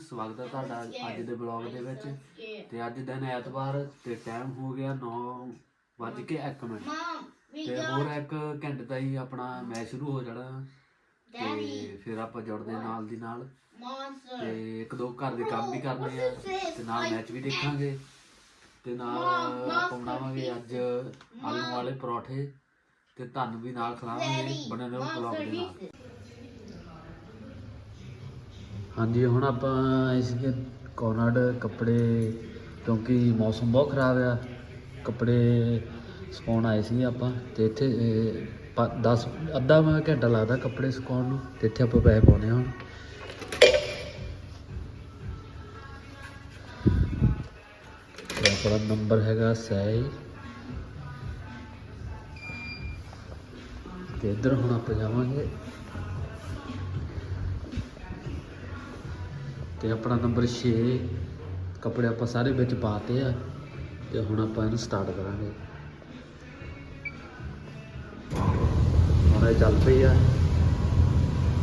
ਸਵਾਗਤ ਹੈ ਤੁਹਾਡਾ ਅੱਜ ਦੇ ਬਲੌਗ ਦੇ ਵਿੱਚ। ਤੇ ਅੱਜ ਦਿਨ ਐਤਵਾਰ ਤੇ ਟਾਈਮ ਹੋ ਗਿਆ 9 ਵੱਜ ਕੇ 1 ਮਿੰਟ। ਤੇ ਹੋਰ ਇੱਕ ਘੰਟੇ ਦਾ ਹੀ ਆਪਣਾ ਮੈਚ ਸ਼ੁਰੂ ਹੋ ਜਾਣਾ। ਤੇ ਫਿਰ ਆਪਾਂ ਜੁੜਦੇ ਨਾਲ ਦੀ ਨਾਲ। ਤੇ ਇੱਕ ਦੋ ਘਰ ਦੇ ਕੰਮ ਵੀ ਕਰਨੇ ਆ ਤੇ ਨਾਲ ਮੈਚ ਵੀ ਦੇਖਾਂਗੇ। ਤੇ ਨਾਲ ਆਪਾਂ ਬਣਾਵਾਂਗੇ ਅੱਜ ਆਲੂ ਵਾਲੇ ਪਰੌਠੇ। ਤੇ ਤੁਹਾਨੂੰ ਵੀ ਨਾਲ ਖਿਲਾਵਾਂਗੇ ਬਣੇ ਰਹੋ ਬਲੌਗ ਦੇ ਨਾਲ। ਹਾਂਜੀ, ਹੁਣ ਆਪਾਂ ਆਏ ਸੀਗੇ ਕੋਨਾਡ ਕੱਪੜੇ, ਕਿਉਂਕਿ ਮੌਸਮ ਬਹੁਤ ਖਰਾਬ ਆ, ਕੱਪੜੇ ਸੁਕਾਉਣ ਆਏ ਸੀ ਆਪਾਂ, ਤੇ ਇੱਥੇ 10 ਅੱਧਾ ਘੰਟਾ ਲੱਗਦਾ ਕੱਪੜੇ ਸੁਕਾਉਣ ਨੂੰ, ਤੇ ਇੱਥੇ ਆਪਾਂ ਪੈਸੇ ਪਾਉਣੇ ਆ ਹੁਣ। ਆਪਣਾ ਨੰਬਰ ਹੈਗਾ ਸੈ ਤੇ ਇੱਧਰ ਹੁਣ ਆਪਾਂ ਜਾਵਾਂਗੇ। ਤੇ ਆਪਣਾ ਨੰਬਰ 6 ਕੱਪੜੇ ਆਪਾਂ ਸਾਰੇ ਵਿੱਚ ਪਾਤੇ ਆ ਤੇ ਹੁਣ ਆਪਾਂ ਇਹਨੂੰ ਸਟਾਰਟ ਕਰਾਂਗੇ। ਹੁਣ ਇਹ ਚੱਲ ਪਈ ਆ।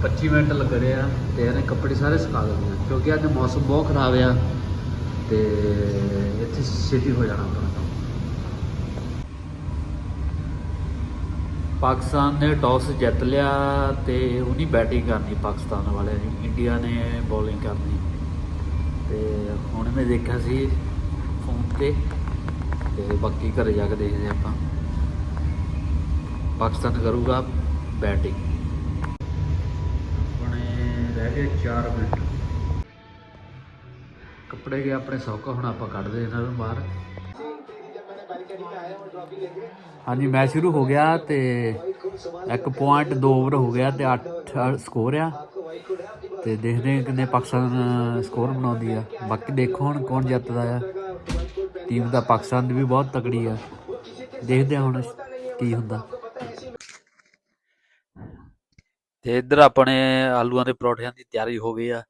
25 ਮਿੰਟ ਲੱਗ ਰਹੇ ਆ ਤੇ ਇਹਨੇ ਕੱਪੜੇ ਸਾਰੇ ਸੁਕਾ ਦੇਣੇ ਆ। ਕਿਉਂਕਿ ਅੱਜ ਮੌਸਮ ਬਹੁਤ ਖਰਾਬ ਆ ਤੇ ਇੱਥੇ ਛੇਤੀ ਹੋ ਜਾਣਾ ਆਪਣਾ ਕੰਮ ਪਾਕਿਸਤਾਨ ਨੇ ਟਾਸ ਜਿੱਤ ਲਿਆ ਤੇ ਉਹਨੀ ਬੈਟਿੰਗ ਕਰਨੀ ਪਾਕਿਸਤਾਨ ਵਾਲਿਆਂ ਨੇ। ਇੰਡੀਆ ਨੇ ਬੋਲਿੰਗ ਕਰਨੀ। ਤੇ ਹੁਣ ਮੈਂ ਦੇਖਿਆ ਸੀ ਫੋਨ ਤੇ। ਤੇ ਬਾਕੀ ਘਰੇ ਜਾ ਕੇ ਦੇਖਦੇ ਆਪਾਂ। ਪਾਕਿਸਤਾਨ ਕਰੂਗਾ ਬੈਟਿੰਗ। ਆਪਣੇ ਰਹਿ ਗਏ 4 ਮਿੰਟ। ਕੱਪੜੇ ਗਏ ਆਪਣੇ ਸੌਕਾ, ਹੁਣ ਆਪਾਂ ਕੱਢਦੇ ਇਹਨਾਂ ਨੂੰ ਬਾਹਰ। ਹਾਂਜੀ, ਮੈਚ ਸ਼ੁਰੂ ਹੋ ਗਿਆ ਤੇ 1.2 ਓਵਰ ਹੋ ਗਿਆ ਤੇ 8 ਸਕੋਰ ਆ। ਤੇ ਦੇਖਦੇ ਹਾਂ ਕਿੰਨੇ ਪਾਕਿਸਤਾਨ ਸਕੋਰ ਬਣਾਉਂਦੀ ਆ। ਬਾਕੀ ਦੇਖੋ ਹੁਣ ਕੌਣ ਜਿੱਤਦਾ ਆ। ਟੀਮ ਦਾ ਪਾਕਿਸਤਾਨ ਦੀ ਵੀ ਬਹੁਤ ਤਕੜੀ ਆ। ਦੇਖਦੇ ਹਾਂ ਹੁਣ ਕੀ ਹੁੰਦਾ। ਤੇ ਇੱਧਰ ਆਪਣੇ ਆਲੂਆਂ ਦੇ ਪਰੌਠਿਆਂ ਦੀ ਤਿਆਰੀ ਹੋ ਗਈ ਆ।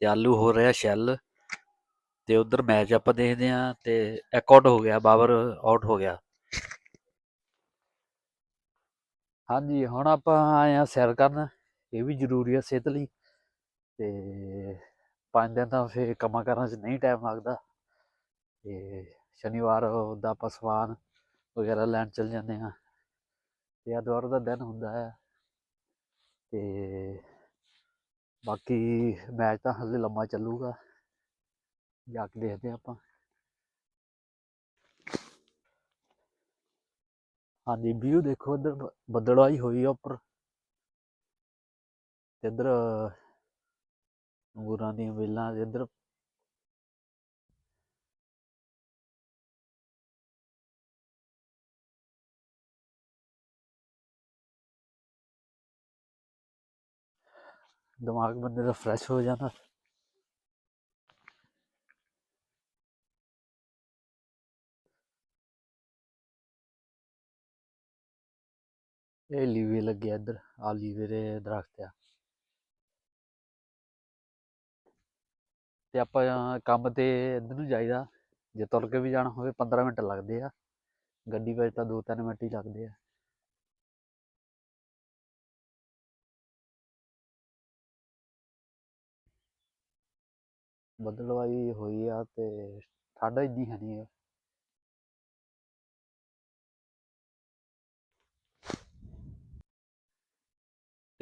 ਤੇ ਆਲੂ ਹੋ ਰਿਹਾ ਸ਼ੈਲ। ਤੇ ਉਧਰ ਮੈਚ ਆਪਾਂ ਦੇਖਦੇ ਆ ਤੇ ਇੱਕ ਹੋ ਗਿਆ ਬਾਬਰ ਆਊਟ ਹੋ ਗਿਆ। ਹਾਂਜੀ, ਹੁਣ ਆਪਾਂ ਆਏ ਆ ਸੈਰ ਕਰਨ, ਇਹ ਵੀ ਜ਼ਰੂਰੀ ਆ ਸਿਹਤ ਲਈ। ਤੇ ਪੰਜ ਦਿਨ ਤਾਂ ਫੇ ਕੰਮਾਂ ਕਰਨ 'ਚ ਨਹੀਂ ਟਾਈਮ ਲੱਗਦਾ। ਤੇ ਸ਼ਨੀਵਾਰ ਦਾ ਆਪਾਂ ਸਮਾਨ ਵਗੈਰਾ ਲੈਣ ਚੱਲ ਜਾਂਦੇ ਆ ਤੇ ਐਤਵਾਰ ਦਾ ਦਿਨ ਹੁੰਦਾ ਹੈ। ਤੇ ਬਾਕੀ ਮੈਚ ਤਾਂ ਹਲੇ ਲੰਮਾ ਚੱਲੂਗਾ। ਜਾ ਕੇ ਦੇਖਦੇ ਹਾਂ ਆਪਾਂ। ਹਾਂਜੀ ਵਿਊ ਦੇਖੋ ਇੱਧਰ, ਬ- ਬੱਦਲਵਾਈ ਹੋਈ ਆ ਉੱਪਰ। ਤੇ ਇੱਧਰ ਅੰਗੂਰਾਂ ਦੀਆਂ ਵੇਲਾਂ ਇੱਧਰ। ਦਿਮਾਗ ਬੰਦੇ ਦਾ ਫਰੈਸ਼ ਹੋ ਜਾਂਦਾ। ਇਹ ਲੀਵੇ ਲੱਗਿਆ ਇੱਧਰ ਆ ਲੀਵੇ ਦੇ ਦਰਖਤ ਆ। ਤੇ ਆਪਾਂ ਕੰਮ ਤੇ ਇੱਧਰ ਨੂੰ ਜਾਈਦਾ, ਜੇ ਤੁਰ ਕੇ ਵੀ ਜਾਣਾ ਹੋਵੇ 15 ਮਿੰਟ ਲੱਗਦੇ ਆ। ਗੱਡੀ ਵਿੱਚ ਤਾਂ 2-3 ਮਿੰਟ ਹੀ ਲੱਗਦੇ ਆ। ਬੱਦਲਵਾਈ ਹੋਈ ਆ ਤੇ ਠੰਡ ਇੰਨੀ ਹੈ ਨਹੀਂ।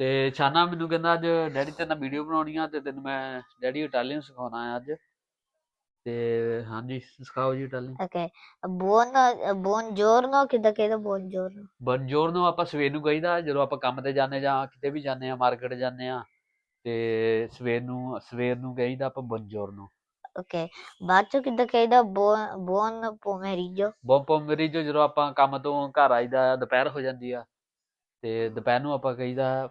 ਤੇ ਛਾਨਾ ਮੈਨੂੰ ਕਹਿੰਦਾ ਅੱਜ ਡੈਡੀ ਤੇਰੇ ਨਾਲ ਵੀਡੀਓ ਬਣਾਉਣੀ ਆ ਤੇ ਤੈਨੂੰ ਮੈਂ ਡੈਡੀ ਇਟਾਲੀਅਨ ਸਿਖਾਉਣਾ ਆ ਅੱਜ ਤੇ ਹਾਂਜੀ ਸਿਖਾਓ ਜੀ ਇਟਾਲੀਅਨ Ok, buon, buongiorno, ਕਿੱਦਾਂ ਕਹਿੰਦਾ buongiorno? ਬਨਜੋਰ ਨੂੰ ਆਪਾਂ ਸਵੇਰ ਨੂੰ ਕਹੀਦਾ ਜਦੋਂ ਆਪਾਂ ਕੰਮ ਤੇ ਜਾਂਦੇ ਜਾਂ ਕਿਤੇ ਵੀ ਜਾਂਦੇ ਆ ਮਾਰਕੀਟ ਜਾਂਦੇ ਆ ਤੇ ਸਵੇਰ ਨੂੰ ਸਵੇਰ ਨੂੰ ਕਹੀਦਾ ਆਪਾਂ ਬਨਜੋਰ ਨੂੰ Ok, ਬਾਅਦ ਚੋਂ ਕਿੱਦਾਂ ਕਹਿੰਦਾ buon, buon pomeriggio? ਬੋਮ ਪੋਮਰੀ ਜੋ ਜਦੋਂ ਆਪਾਂ ਕੰਮ ਤੋਂ ਘਰ ਆਈਦਾ ਦੁਪਹਿਰ ਹੋ ਜਾਂਦੀ ਆ ਤੇ ਦੁਪਹਿਰ ਨੂੰ ਆਪਾਂ ਕਹੀਦਾ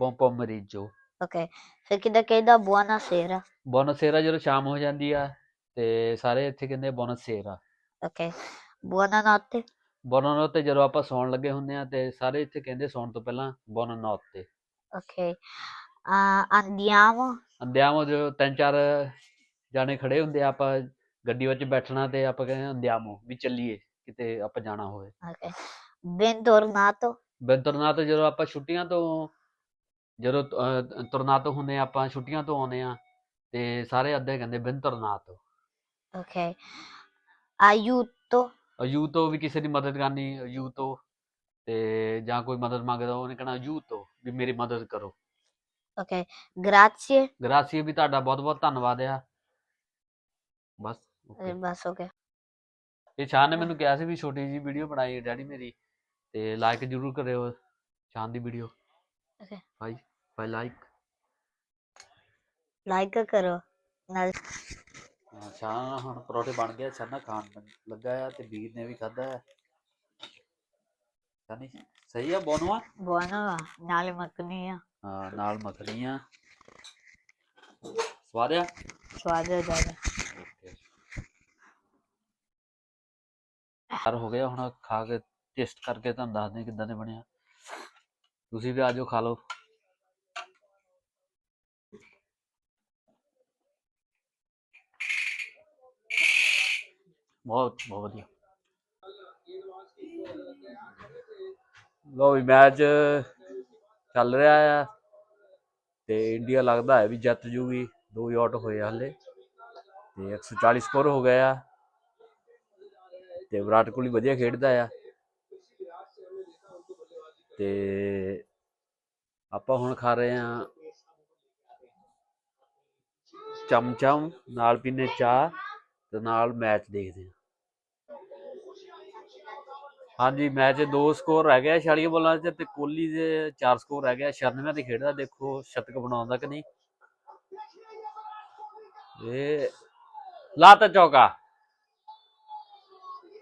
ਪੋਮਰੀ ਜੋ Ok, ਫਿਰ ਕਿੱਦਾਂ ਕਹਿੰਦਾ buonasera? ਬੋਨਸੇਰਾ ਜਦੋਂ ਸ਼ਾਮ ਹੋ ਜਾਂਦੀ ਆ ਤੇ ਸਾਰੇ ਇੱਥੇ ਕਹਿੰਦੇ ਬੋਨਸੇਰਾ Ok, buonanotte? ਬੋਨਨੋ ਤੇ ਜਦੋਂ ਆਪਾਂ ਸੌਣ ਲੱਗੇ ਹੁੰਦੇ ਆ ਤੇ ਸਾਰੇ ਇੱਥੇ ਕਹਿੰਦੇ ਸੌਣ ਤੋਂ ਪਹਿਲਾਂ ਬੋਨਨੋਤ ਤੇ ah, andiamo? ਅੰਦਿਆਮੋ ਜੋ ਤਿੰਨ ਚਾਰ ਜਾਣੇ ਖੜੇ ਹੁੰਦੇ ਆ ਆਪਾਂ ਗੱਡੀ ਵਿੱਚ ਬੈਠਣਾ ਤੇ ਆਪਾਂ ਕਹਿੰਦੇ ਅੰਦਿਆਮੋ ਵੀ ਚੱਲੀਏ ਕਿਤੇ ਆਪਾਂ ਜਾਣਾ ਹੋਵੇ Ok, bentornato? ਬੰਤਰਨਾ ਤੋਂ ਜਦੋਂ ਆਪਾਂ ਛੁੱਟੀਆਂ ਤੋਂ ਜਦੋਂ ਤੁਰਨਾ ਤੋਂ ਆ ਆਪਾਂ ਛੁੱਟੀਆਂ ਤੋਂ ਆਉਂਦੇ ਆ ਤੇ ਸਾਰੇ ਅੱਧੇ ਕਹਿੰਦੇ ਬਿੰਦਰਨਾਥ Okay. Aiuto. ਯੂ ਤੋਂ ਵੀ ਕਿਸੇ ਦੀ ਮਦਦ ਕਰਨੀ ਯੂ ਤੋਂ ਤੇ ਜਾਂ ਕੋਈ ਮਦਦ ਮੰਗਦਾ ਉਹਨੇ ਕਹਿਣਾ ਯੂ ਤੋਂ ਵੀ ਮੇਰੀ ਮਦਦ ਕਰੋ Ok. Grazie. ਗ੍ਰਾਸੀਆ ਵੀ ਤੁਹਾਡਾ ਬਹੁਤ ਬਹੁਤ ਧੰਨਵਾਦ ਆ ਬਸ okay। Eh, basta, ok. ਇਹ ਸ਼ਾਨ ਨੇ ਮੈਨੂੰ ਕਿਹਾ ਸੀ ਵੀ ਛੋਟੀ ਜੀ ਵੀਡੀਓ ਬਣਾਈ ਡੈਡੀ ਮੇਰੀ ਤੇ ਲਾਈਕ ਜ਼ਰੂਰ ਕਰਿਓ ਸ਼ਾਨ ਦੀ ਵੀਡੀਓ Okay. ਭਾਈ ਲਾਈਕ Like. ਕਰੋ। ਨਾਲ ਸ਼ਾਨ ਹੁਣ ਪਰੌਠੇ ਬਣ ਗਏ ਸ਼ਾਨਾ ਖਾਣ ਲੱਗਾ ਆ ਤੇ ਵੀਰ ਨੇ ਵੀ ਖਾਦਾ ਹੈ ਸ਼ਾਨੀ ਸਹੀ ਆ ਬੋਨਵਾ? buono ਨਾਲ ਮੱਖਣੀ ਆ। ਹਾਂ ਨਾਲ ਮੱਖਣੀਆਂ ਸਵਾਦ ਆ? ਸਵਾਦ ਹੈ ਜ਼ਿਆਦਾ। ਓਕੇ। ਹੋ ਗਿਆ ਹੁਣ ਖਾ ਕੇ ਟੇਸਟ ਕਰਕੇ ਤੁਹਾਨੂੰ ਦੱਸਦੇ ਹਾਂ ਕਿੱਦਾਂ ਦੇ ਬਣਿਆ। ਤੁਸੀਂ ਵੀ ਆਜੋ ਖਾ ਲਓ। ਬਹੁਤ ਬਹੁਤ ਵਧੀਆ। ਲੋ ਵੀ ਮੈਚ ਚੱਲ ਰਿਹਾ ਆ ਤੇ ਇੰਡੀਆ ਲੱਗਦਾ ਹੈ ਵੀ ਜਿੱਤ ਜੂਗੀ, ਦੋ ਹੀ ਆਊਟ ਹੋਏ ਆ ਹਲੇ। ਤੇ 140 ਸਕੋਰ ਹੋ ਗਿਆ ਆ। ਤੇ ਵਿਰਾਟ ਕੋਹਲੀ ਵਧੀਆ ਖੇਡਦਾ ਆ। ਤੇ ਆਪਾਂ ਹੁਣ ਖਾ ਰਹੇ ਆ ਚਮਚਮ, ਨਾਲ ਪੀਨੇ ਚਾਹ ਤੇ ਨਾਲ ਮੈਚ ਦੇਖਦੇ ਆ ਹਾਂਜੀ, ਮੈਚ ਦੋ ਸਕੋਰ ਰਹਿ ਗਿਆ 46 ਬੋਲਾਂ 'ਚ ਤੇ ਕੋਹਲੀ ਦੇ ਚਾਰ ਸਕੋਰ ਰਹਿ ਗਿਆ। 96 ਤੇ ਖੇਡਦਾ, ਦੇਖੋ ਸ਼ਤਕ ਬਣਾਉਂਦਾ ਕਿ ਨਹੀਂ। ਇਹ ਲਾਤਾ ਚੌਕਾ।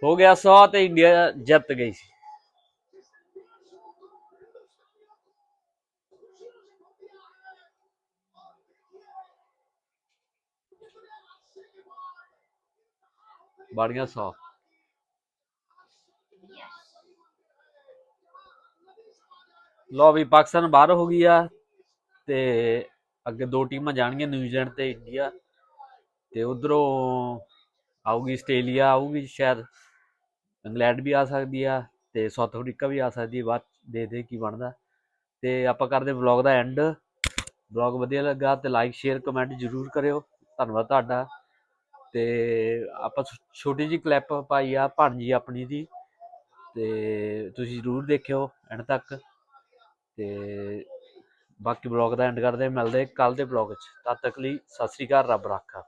ਹੋ ਗਿਆ 100 ਤੇ ਇੰਡੀਆ ਜਿੱਤ ਗਈ ਸੀ। ਬਾੜੀਆਂ ਗਿਆ 100 ਲੋ ਵੀ ਪਾਕਿਸਤਾਨ ਬਾਹਰ ਹੋ ਗਈ ਆ ਤੇ ਅੱਗੇ ਦੋ ਟੀਮਾਂ ਜਾਣਗੀਆਂ ਨਿਊਜ਼ੀਲੈਂਡ ਤੇ ਇੰਡੀਆ ਤੇ ਉਧਰੋਂ ਆਊਗੀ ਆਸਟ੍ਰੇਲੀਆ, ਆਊਗੀ ਸ਼ਾਇਦ ਇੰਗਲੈਂਡ ਵੀ ਆ ਸਕਦੀ ਆ ਤੇ ਸਾਊਥ ਅਫਰੀਕਾ ਵੀ ਆ ਸਕਦੀ ਹੈ ਬਾਅਦ 'ਚ ਦੇਖਦੇ ਕੀ ਬਣਦਾ। ਤੇ ਆਪਾਂ ਕਰਦੇ ਵਲੌਗ ਦਾ ਐਂਡ ਵਲੌਗ ਵਧੀਆ ਲੱਗਾ ਤੇ ਲਾਈਕ ਸ਼ੇਅਰ ਕਮੈਂਟ ਜ਼ਰੂਰ ਕਰਿਓ। ਧੰਨਵਾਦ ਤੁਹਾਡਾ। ਤੇ ਆਪਾਂ ਛ- ਛੋਟੀ ਜੀ ਕਲਿੱਪ ਪਾਈ ਆ ਭਾਣਜੀ ਆਪਣੀ ਦੀ, ਤੇ ਤੁਸੀਂ ਜ਼ਰੂਰ ਦੇਖਿਓ ਐਂਡ ਤੱਕ। ਤੇ ਬਾਕੀ ਵਲੌਗ ਦਾ ਐਂਡ ਕਰਦੇ ਮਿਲਦੇ ਕੱਲ ਦੇ ਵਲੌਗ 'ਚ। ਤਦ ਤੱਕ ਲਈ ਸਤਿ ਸ੍ਰੀ ਅਕਾਲ, ਰੱਬ ਰਾਖਾ।